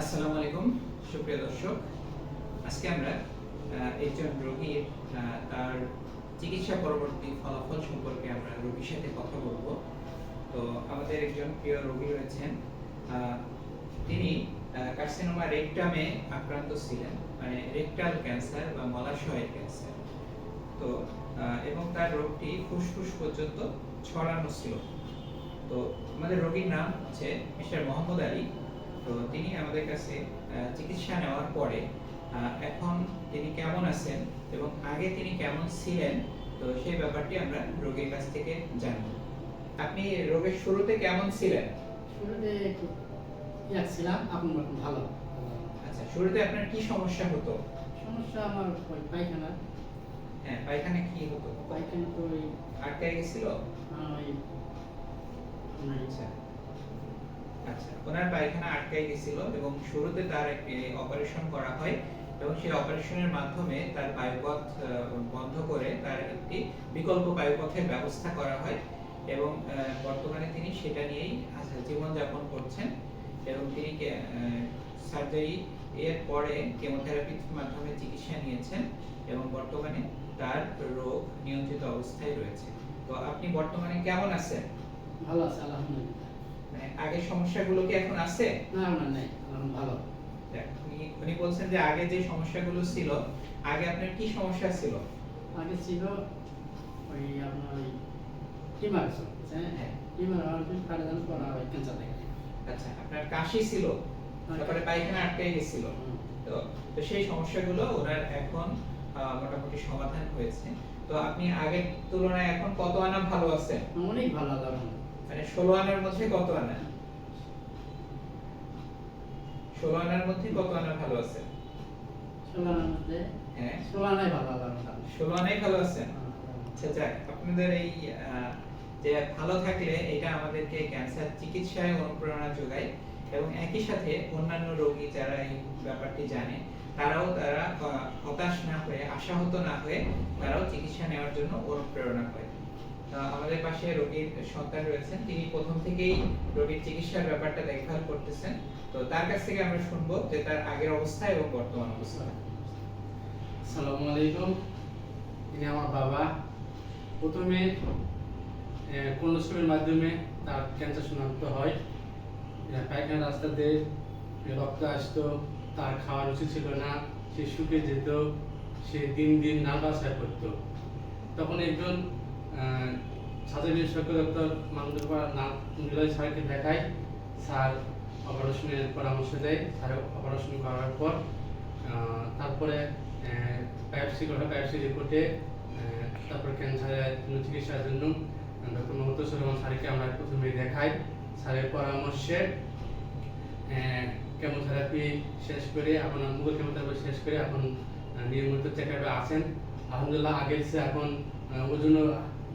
আসসালামু আলাইকুম, সুপ্রিয় দর্শক। আজকে আমরা একজন রোগীর তার চিকিৎসা পরবর্তী ফলাফল সম্পর্কে আমরা রোগীর সাথে কথা বলব। তো আমাদের একজন প্রিয় রোগী রয়েছেন তিনি কার্সিনোমা রেকটামে আক্রান্ত ছিলেন মানে রেকটাল ক্যান্সার বা মলাশয়ের ক্যান্সার। তো এবং তার রোগটি ফুসফুস পর্যন্ত ছড়ানো ছিল। তো আমাদের রোগীর নাম হচ্ছে মিস্টার মোহাম্মদ আলী। তো তিনি আমাদের কাছে চিকিৎসা নেওয়ার পরে এখন তিনি কেমন আছেন এবং আগে তিনি কেমন ছিলেন তো সেই ব্যাপারটি আমরা রোগীর কাছ থেকে জানব। আপনি রোগের শুরুতে কেমন ছিলেন? শুরুতে ছিলাম বর্তমান ভালো। আচ্ছা শুরুতে আপনার কি সমস্যা হতো? সমস্যা আমার ওই পায়খানা। হ্যাঁ পায়খানা কি হতো? পায়খানা তো আটকে গেছিল? আপনার আচ্ছা। আচ্ছা ওনার পায়খানা আটকে গেছিল এবং শুরুতে তার অপারেশন করা হয় এবং সেই অপারেশনের মাধ্যমে তার বায়ুপথ বন্ধ করে তার একটি বিকল্প বায়ুপথের ব্যবস্থা করা হয় এবং বর্তমানে তিনি সেটা নিয়েই আচ্ছা, জীবনযাপন করছেন এবং তিনি সার্জারি এর পরে কেমোথেরাপির মাধ্যমে চিকিৎসা নিয়েছেন এবং বর্তমানে তার রোগ নিয়ন্ত্রিত অবস্থায় রয়েছে। তো আপনি বর্তমানে কেমন আছেন? ভালো আছে আলহামদুলিল্লাহ। মানে আগের সমস্যাগুলো কি এখন আছে? না না নাই এখন ভালো। দেখ, উনি- উনি বলছেন যে আগে যে সমস্যাগুলো ছিল আগে আপনার কি সমস্যা ছিল? আগে ছিল ওই আপনার ওই টিমার হ্যাঁ। হ্যাঁ। টিমার আর কি কাটাদান করা হয় ক্যান্সার থেকে আচ্ছা আপনার কাশি ছিল তারপরে পায়খানা আটকে গেছিল। তো তো সেই সমস্যাগুলো ওনার এখন মোটামুটি সমাধান হয়েছে। তো আপনি আগের তুলনায় এখন কত আনা ভালো আছেন? অনেক ভালো আলহামদুলিল্লাহ মানে ষোলো আনার মধ্যে কত আনা? ষোলো আনার মধ্যে কত আনা ভালো সোলানার মধ্যে হ্যাঁ। ভালো ষোলো আনাই ভালো আছেন আচ্ছা যাক আপনাদের এই যে ভালো থাকলে এটা আমাদেরকে ক্যান্সার চিকিৎসায় অনুপ্রেরণা যোগায় এবং একই সাথে অন্যান্য রোগী যারা এই ব্যাপারটি জানে তারাও তারা হতাশ না হয়ে আশাহত না হয়ে তারাও চিকিৎসা নেওয়ার জন্য অনুপ্রেরণা আহ, আমাদের পাশে রোগীর সন্তান রয়েছেন। তিনি প্রথম থেকেই রোগীর চিকিৎসার ব্যাপারটা দেখভাল করতেছেন। তো তার কাছ থেকে আমরা শুনব যে তার আগের অবস্থা এবং বর্তমান অবস্থা। আসসালামু আলাইকুম। ইনি আমার বাবা। প্রথমে কোলোস্কোপির মাধ্যমে তার ক্যান্সার শনাক্ত হয়। পায়খানা রাস্তাতে রক্ত আসতো, তার খাওয়ার রুচি ছিল না, সে শুকে যেত, সে দিন দিন নার্ভাস হয়ে পড়তো। তখন একজন সাথে বিশেষজ্ঞ ডক্টর মানদুরপা নাম নিলয় স্যারকে দেখায়। স্যার অপারেশনের পরামর্শ দেয়। স্যার অপারেশন করার পর তারপরে বায়োপসি করা বায়োপসি রিপোর্টে তারপর ক্যান্সারের চিকিৎসার জন্য ডক্টর মমতা সরমান স্যারকে আমরা প্রথমে দেখাই। স্যারের পরামর্শে কেমোথেরাপি শেষ করে এখন মুগল কেমোথেরাপি শেষ করে এখন নিয়মিত চেক আপে আছেন। আলহামদুলিল্লাহ আগের চেয়ে এখন আহ, ওজন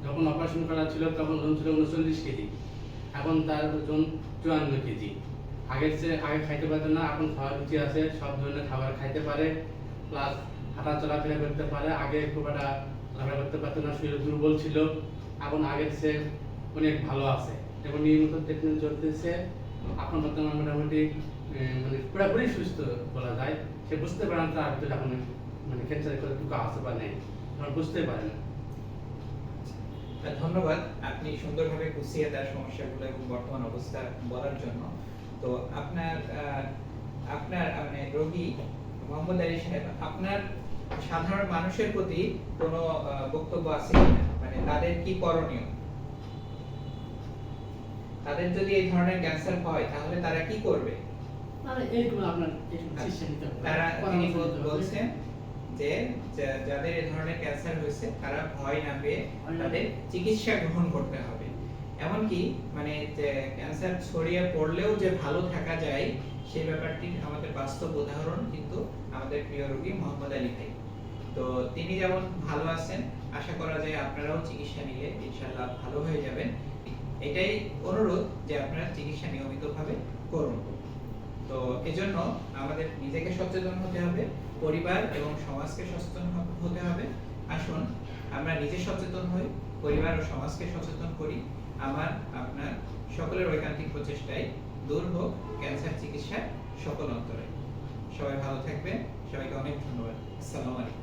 যখন অপারেশন করা ছিল, তখন ওজন ছিল উনচল্লিশ কেজি। এখন তার ওজন চুয়ান্ন কেজি। আগের চেয়ে, আগে খাইতে পারতো না, এখন খাওয়ার রুচি আছে, সব ধরনের খাবার খাইতে পারে প্লাস হাঁটা চলাফেরা করতে পারে। আগে খুব একটা চলাফেরা করতে পারতো না, শরীর দুর্বল ছিল। এখন আগের চেয়ে অনেক ভালো আছে। এবং নিয়মিত ট্রিটমেন্ট চলতেছে। এখন বর্তমানে মোটামুটি মানে পুরোপুরি সুস্থ বলা যায়। সে বুঝতে পারে না তার এখন মানে ক্যান্সার করে টুকু আছে বা নেই। বুঝতে পারে না। ধন্যবাদ আপনি সুন্দরভাবে গুছিয়ে তার সমস্যাগুলো এবং বর্তমান অবস্থা বলার জন্য। তো আপনার আপনার মানে রোগী মোহাম্মদ আলী সাহেব আপনার সাধারণ মানুষের প্রতি কোনো বক্তব্য আছে মানে তাদের কি করণীয়? তাদের যদি এই ধরনের ক্যান্সার হয় তাহলে তারা কি করবে? এইগুলো আপনার নিতে তারা বল- নিতে হবে। বলছেন যে যাদের এই ধরনের ক্যান্সার হয়েছে তারা ভয় না পেয়ে তাদের চিকিৎসা গ্রহণ করতে হবে। এমনকি মানে যে ক্যান্সার ছড়িয়ে পড়লেও যে ভালো থাকা যায় সেই ব্যাপারটি আমাদের বাস্তব উদাহরণ কিন্তু আমাদের প্রিয় রোগী মোহাম্মদ আলী ভাই। তো তিনি যেমন ভালো আছেন আশা করা যায় আপনারাও চিকিৎসা নিলে ইনশাআল্লাহ ভালো হয়ে যাবেন। এটাই অনুরোধ যে আপনারা চিকিৎসা নিয়মিতভাবে করুন। তো এজন্য আমাদের নিজেকে সচেতন হতে হবে, পরিবার এবং সমাজকে সচেতন হতে হবে। আসুন, আমরা নিজে সচেতন হই, পরিবার ও সমাজকে সচেতন করি। আমার, আপনার সকলের ঐকান্তিক প্রচেষ্টায় দূর হোক ক্যান্সার চিকিৎসার সকল অন্তরে। সবাই ভালো থাকবেন। সবাইকে অনেক ধন্যবাদ। আসসালামু আলাইকুম।